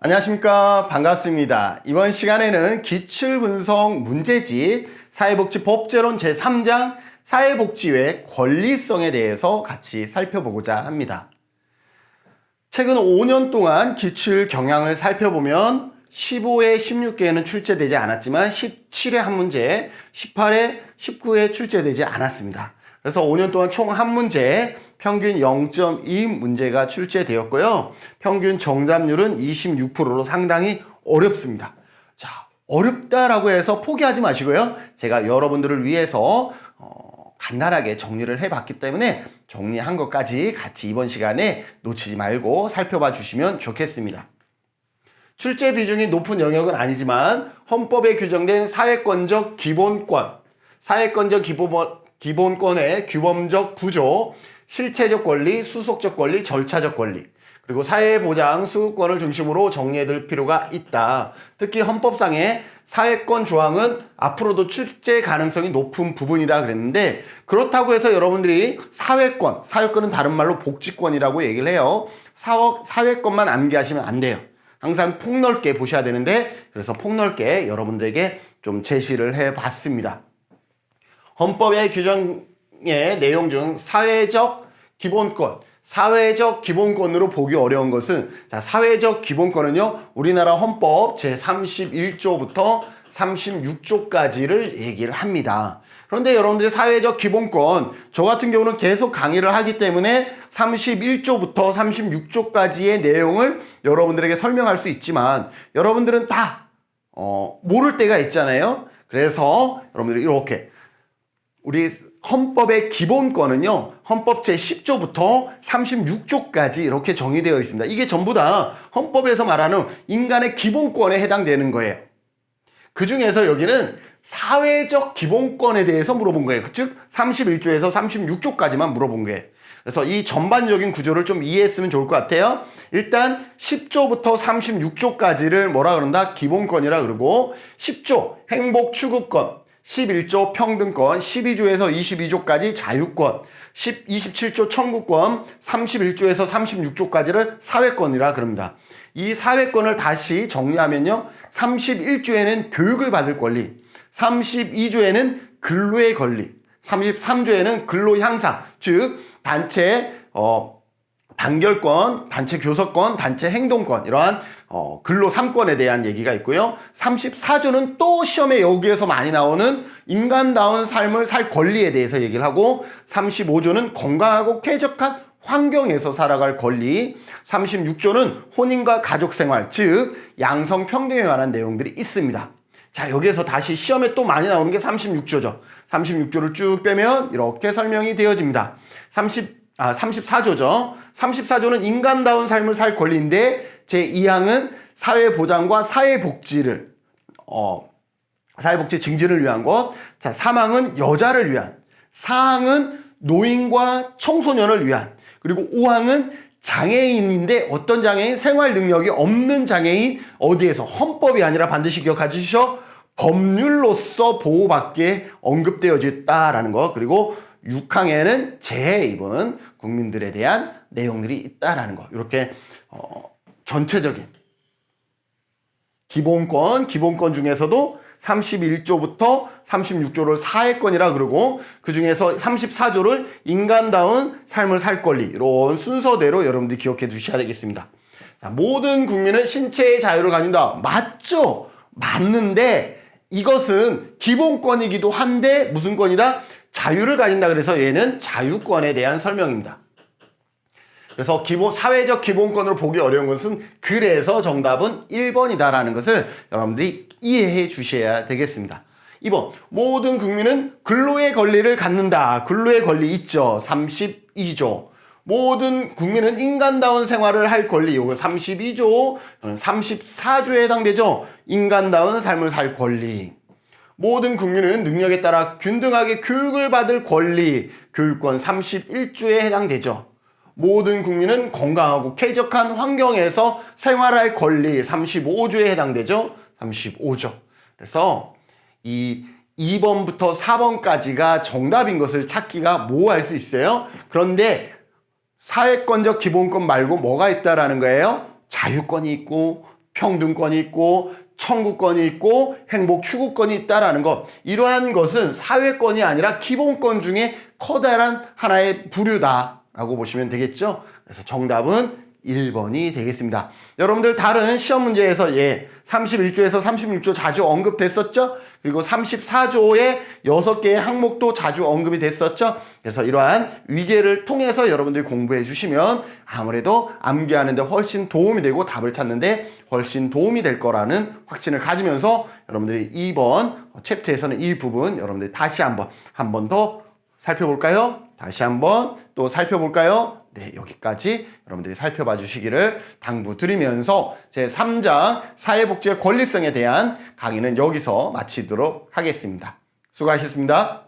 안녕하십니까. 반갑습니다. 이번 시간에는 기출분석 문제집 사회복지법제론 제3장 사회복지의 권리성에 대해서 같이 살펴보고자 합니다. 최근 5년 동안 기출 경향을 살펴보면 15회, 16개에는 출제되지 않았지만 17회 한 문제, 18회, 19회 출제되지 않았습니다. 그래서 5년 동안 총 한 문제, 평균 0.2 문제가 출제되었고요. 평균 정답률은 26%로 상당히 어렵습니다. 자, 어렵다라고 해서 포기하지 마시고요. 제가 여러분들을 위해서 어, 간단하게 정리를 해봤기 때문에 정리한 것까지 같이 이번 시간에 놓치지 말고 살펴봐 주시면 좋겠습니다. 출제 비중이 높은 영역은 아니지만 헌법에 규정된 사회권적 기본권, 사회권적 기본, 기본권의 규범적 구조, 실체적 권리, 수속적 권리, 절차적 권리, 그리고 사회보장 수급권을 중심으로 정리해둘 필요가 있다. 특히 헌법상의 사회권 조항은 앞으로도 출제 가능성이 높은 부분이다 그랬는데 그렇다고 해서 여러분들이 사회권, 사회권은 다른 말로 복지권이라고 얘기를 해요. 사회, 사회권만 암기하시면 안 돼요. 항상 폭넓게 보셔야 되는데 그래서 폭넓게 여러분들에게 좀 제시를 해 봤습니다. 헌법의 규정 의 내용 중 사회적 기본권, 사회적 기본권으로 보기 어려운 것은 자, 사회적 기본권은요. 우리나라 헌법 제31조부터 36조까지를 얘기를 합니다. 그런데 여러분들이 사회적 기본권, 저 같은 경우는 계속 강의를 하기 때문에 31조부터 36조까지의 내용을 여러분들에게 설명할 수 있지만 여러분들은 다 어, 모를 때가 있잖아요. 그래서 여러분들이 이렇게 우리 헌법의 기본권은요, 헌법 제10조부터 36조까지 이렇게 정의되어 있습니다. 이게 전부 다 헌법에서 말하는 인간의 기본권에 해당되는 거예요. 그 중에서 여기는 사회적 기본권에 대해서 물어본 거예요. 즉, 31조에서 36조까지만 물어본 거예요. 그래서 이 전반적인 구조를 좀 이해했으면 좋을 것 같아요. 일단 10조부터 36조까지를 뭐라 그런다? 기본권이라 그러고 10조 행복 추구권, 11조 평등권, 12조에서 22조까지 자유권, 10, 27조 청구권, 31조에서 36조까지를 사회권이라 그럽니다. 이 사회권을 다시 정리하면요. 31조에는 교육을 받을 권리, 32조에는 근로의 권리, 33조에는 근로 향상, 즉 단체 어 단결권, 단체 교섭권, 단체 행동권 이러한 어, 근로 3권에 대한 얘기가 있고요. 34조는 또 시험에 여기에서 많이 나오는 인간다운 삶을 살 권리에 대해서 얘기를 하고 35조는 건강하고 쾌적한 환경에서 살아갈 권리, 36조는 혼인과 가족 생활, 즉 양성 평등에 관한 내용들이 있습니다. 자, 여기에서 다시 시험에 또 많이 나오는 게 36조죠. 36조를 쭉 빼면 이렇게 설명이 되어집니다. 30, 아, 34조죠. 34조는 인간다운 삶을 살 권리인데 제2항은 사회보장과 사회복지를, 어, 사회복지 증진을 위한 것. 자, 3항은 여자를 위한. 4항은 노인과 청소년을 위한. 그리고 5항은 장애인인데 어떤 장애인? 생활 능력이 없는 장애인 어디에서 헌법이 아니라 반드시 기억하시죠. 법률로서 보호받게 언급되어졌다라는 것. 그리고 6항에는 재해 입은 국민들에 대한 내용들이 있다라는 것. 이렇게 어, 전체적인 기본권, 기본권 중에서도 31조부터 36조를 사회권이라 그러고 그 중에서 34조를 인간다운 삶을 살 권리 이런 순서대로 여러분들이 기억해 두셔야 되겠습니다. 자, 모든 국민은 신체의 자유를 가진다. 맞죠? 맞는데 이것은 기본권이기도 한데 무슨 권이다? 자유를 가진다 그래서 얘는 자유권에 대한 설명입니다. 그래서 기본 사회적 기본권으로 보기 어려운 것은 그래서 정답은 1번이다라는 것을 여러분들이 이해해 주셔야 되겠습니다. 2번 모든 국민은 근로의 권리를 갖는다. 근로의 권리 있죠. 32조. 모든 국민은 인간다운 생활을 할 권리. 이거 32조, 34조에 해당되죠. 인간다운 삶을 살 권리. 모든 국민은 능력에 따라 균등하게 교육을 받을 권리. 교육권 31조에 해당되죠. 모든 국민은 건강하고 쾌적한 환경에서 생활할 권리 35조에 해당되죠. 35조. 그래서 이 2번부터 4번까지가 정답인 것을 찾기가 모호할 수 있어요. 그런데 사회권적 기본권 말고 뭐가 있다라는 거예요? 자유권이 있고 평등권이 있고 청구권이 있고 행복 추구권이 있다라는 것 이러한 것은 사회권이 아니라 기본권 중에 커다란 하나의 부류다 라고 보시면 되겠죠. 그래서 정답은 1번이 되겠습니다. 여러분들 다른 시험 문제에서 예 31조에서 36조 자주 언급됐었죠. 그리고 34조의 6개의 항목도 자주 언급이 됐었죠. 그래서 이러한 위계를 통해서 여러분들이 공부해 주시면 아무래도 암기하는데 훨씬 도움이 되고 답을 찾는데 훨씬 도움이 될 거라는 확신을 가지면서 여러분들이 2번 챕터에서는 이 부분 여러분들이 다시 한번 한 번 더 살펴볼까요? 다시 한번 또 살펴볼까요? 네, 여기까지 여러분들이 살펴봐 주시기를 당부드리면서 제 3장 사회복지의 권리성에 대한 강의는 여기서 마치도록 하겠습니다. 수고하셨습니다.